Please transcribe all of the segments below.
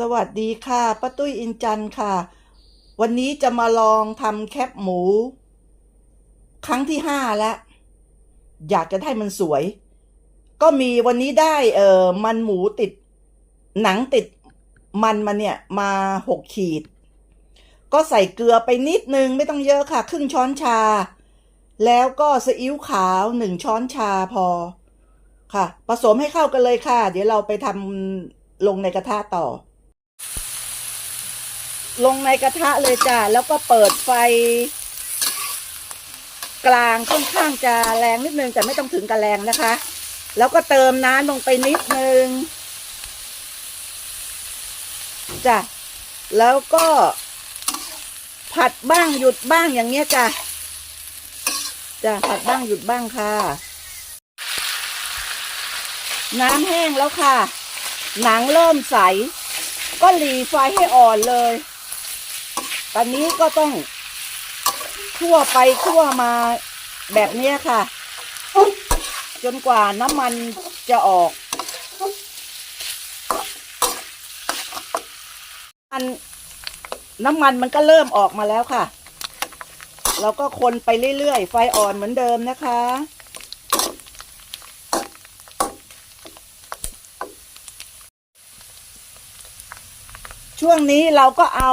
สวัสดีค่ะป้าตุ้ยอินจันค่ะ วันนี้จะมาลองทำแคบหมู ครั้งที่ห้าแล้ว อยากจะได้มันสวย ก็มีวันนี้ได้เออมันหมูติด หนังติดมันมาเนี่ยมาหกขีด ก็ใส่เกลือไปนิดนึง ไม่ต้องเยอะค่ะ ครึ่งช้อนชา แล้วก็ซีอิ๊วขาวหนึ่งช้อนชาพอ ค่ะ ผสมให้เข้ากันเลยค่ะ เดี๋ยวเราไปทำลงในกระทะต่อ ลงในกระทะเลยจ้ะแล้วก็เปิดไฟ กลางค่อนข้างจะแรงนิดนึงแต่ไม่ต้องถึงกับแรงนะคะ แล้วก็เติมน้ำลงไปนิดนึงจ้ะแล้วก็ ผัดบ้างหยุดบ้างอย่างเงี้ยจ้ะจ้ะผัดบ้างหยุดบ้างค่ะ น้ำแห้งแล้วค่ะ หนังเริ่มใส ก็หลีไฟให้อ่อนเลย ตอนนี้ก็ต้องคั่วไปคั่วมาแบบนี้ค่ะ จนกว่าน้ำมันจะออกมันน้ำมันมันก็เริ่มออกมาแล้วค่ะ เราก็คนไปเรื่อยๆ ไฟอ่อนเหมือนเดิมนะคะ ช่วงนี้เราก็เอา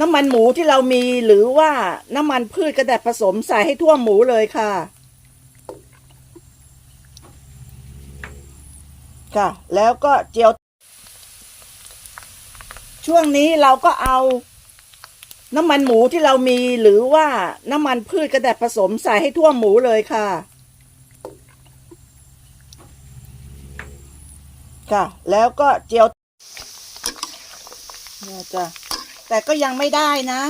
น้ำมันหมูที่เรามีหรือว่าน้ำมันพืชกระแดดผสมใส่ให้ทั่วหมูเลยค่ะ ค่ะ แล้วก็เจียว ช่วงนี้เราก็เอาน้ำมันหมูที่เรามีหรือว่าน้ำมันพืชกระแดดผสมใส่ให้ทั่วหมูเลยค่ะ ค่ะ แล้วก็เจียวเนี่ยจ้ะ แต่ก็ยังไม่ได้นะ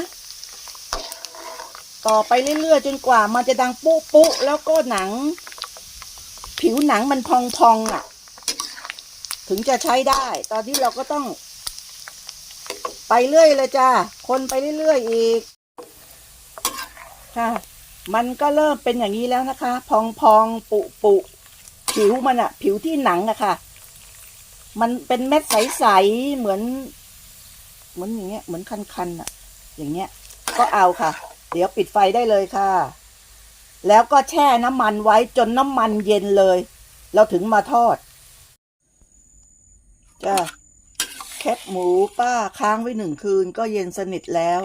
ต่อไปเรื่อยๆจนกว่ามันจะดังปุ๊ปุ๊แล้วก็หนัง ผิวหนังมันพองๆอะ ถึงจะใช้ได้ ตอนนี้เราก็ต้อง ไปเรื่อยเลยจ้าคนไปเรื่อยๆอีกค่ะมันก็เริ่มเป็นอย่างนี้แล้วนะคะ พองๆปุปุผิวมันอะผิวที่หนังอะค่ะ มันเป็นเม็ดใส ๆ เหมือน เหมือนอย่างเงี้ยเหมือนคันๆอะอย่างเงี้ย ก็เอาค่ะ เดี๋ยวปิดไฟได้เลยค่ะ แล้วก็แช่น้ำมันไว้จนน้ำมันเย็นเลย เราถึงมาทอดจ้าแคบหมูป้าค้างไว้หนึ่งคืนก็เย็นสนิทแล้ว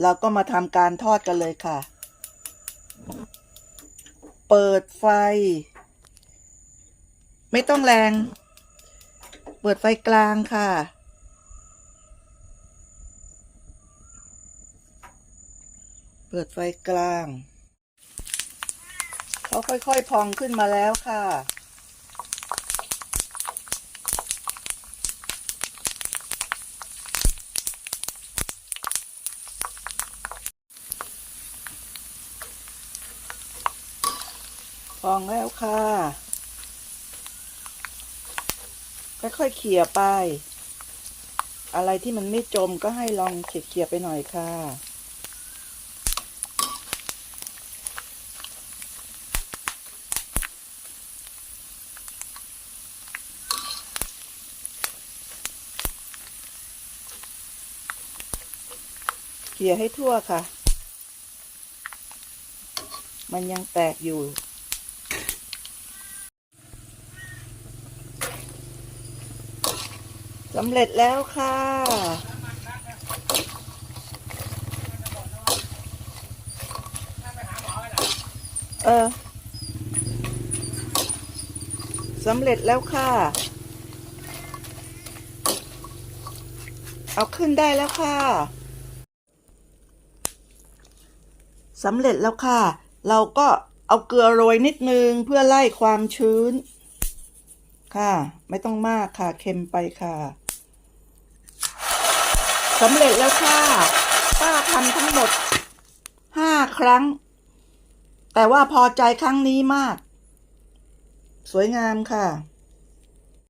เราก็มาทำการทอดกันเลยค่ะ เปิดไฟ ไม่ต้องแรง เปิดไฟกลางค่ะ เปิดไฟกลางเขาค่อยๆ พองขึ้นมาแล้วค่ะ พองแล้วค่ะ ค่อยๆเขี่ยไป อะไรที่มันไม่จมก็ให้ลองเขี่ยๆไปหน่อยค่ะ ขี่ยให้ทั่วค่ะ มันยังแตกอยู่ สำเร็จแล้วค่ะเออสำเร็จแล้วค่ะ เอาขึ้นได้แล้วค่ะ สำเร็จแล้วค่ะ เราก็เอาเกลือโรยนิดนึงเพื่อไล่ความชื้น ค่ะ ไม่ต้องมากค่ะ เค็มไปค่ะสำเร็จแล้วค่ะ ป้าทำทั้งหมดห้าครั้ง แต่ว่าพอใจครั้งนี้มาก สวยงามค่ะ